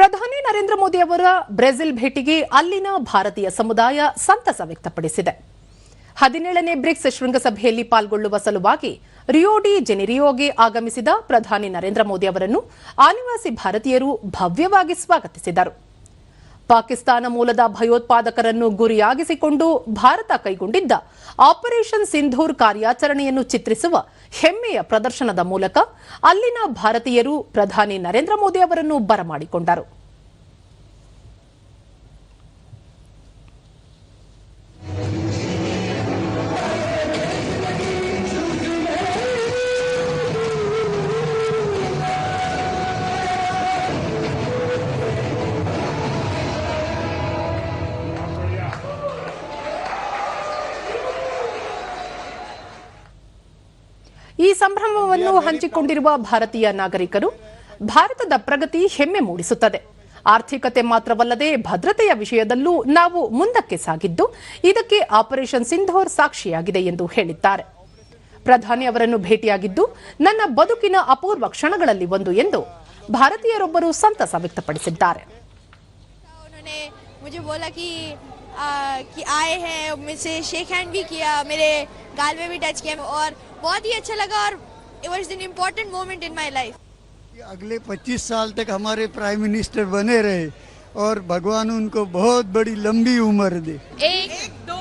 ಪ್ರಧಾನಿ ನರೇಂದ್ರ ಮೋದಿ ಅವರ ಬ್ರೆಜಿಲ್ ಭೇಟಿಗೆ ಅಲ್ಲಿನ ಭಾರತೀಯ ಸಮುದಾಯ ಸಂತಸ ವ್ಯಕ್ತಪಡಿಸಿದೆ. ಹದಿನೇಳನೇ ಬ್ರಿಕ್ಸ್ ಶೃಂಗಸಭೆಯಲ್ಲಿ ಪಾಲ್ಗೊಳ್ಳುವ ಸಲುವಾಗಿ ರಿಯೋಡಿ ಜೆನೆರಿಯೋಗೆ ಆಗಮಿಸಿದ ಪ್ರಧಾನಿ ನರೇಂದ್ರ ಮೋದಿ ಅವರನ್ನು ಆನಿವಾಸಿ ಭಾರತೀಯರು ಭವ್ಯವಾಗಿ ಸ್ವಾಗತಿಸಿದರು. ಪಾಕಿಸ್ತಾನ ಮೂಲದ ಭಯೋತ್ಪಾದಕರನ್ನು ಗುರಿಯಾಗಿಸಿಕೊಂಡು ಭಾರತ ಕೈಗೊಂಡಿದ್ದ ಆಪರೇಷನ್ ಸಿಂಧೂರ್ ಕಾರ್ಯಾಚರಣೆಯನ್ನು ಚಿತ್ರಿಸುವ ಹೆಮ್ಮೆಯ ಪ್ರದರ್ಶನದ ಮೂಲಕ ಅಲ್ಲಿನ ಭಾರತೀಯರು ಪ್ರಧಾನಿ ನರೇಂದ್ರ ಮೋದಿ ಅವರನ್ನು ಬರಮಾಡಿಕೊಂಡರು. ಈ ಸಂಭ್ರಮವನ್ನು ಹಂಚಿಕೊಂಡಿರುವ ಭಾರತೀಯ ನಾಗರಿಕರು ಭಾರತದ ಪ್ರಗತಿ ಹೆಮ್ಮೆ ಮೂಡಿಸುತ್ತದೆ. ಆರ್ಥಿಕತೆ ಮಾತ್ರವಲ್ಲದೆ ಭದ್ರತೆಯ ವಿಷಯದಲ್ಲೂ ನಾವು ಮುಂದಕ್ಕೆ ಸಾಗಿದ್ದು, ಇದಕ್ಕೆ ಆಪರೇಷನ್ ಸಿಂಧೋರ್ ಸಾಕ್ಷಿಯಾಗಿದೆ ಎಂದು ಹೇಳಿದ್ದಾರೆ. ಪ್ರಧಾನಿ ಅವರನ್ನು ಭೇಟಿಯಾಗಿದ್ದು, ನನ್ನ ಬದುಕಿನ ಅಪೂರ್ವ ಕ್ಷಣಗಳಲ್ಲಿ ಒಂದು ಎಂದು ಭಾರತೀಯರೊಬ್ಬರು ಸಂತಸ ವ್ಯಕ್ತಪಡಿಸಿದ್ದಾರೆ. कि आ, कि आए हैं मुझसे शेक हैंड भी किया मेरे गाल में भी टच किया और बहुत ही अच्छा लगा और it was an important moment in my life अगले 25 साल तक हमारे प्राइम मिनिस्टर बने रहे और भगवान उनको बहुत बड़ी लंबी उम्र दे। एक दो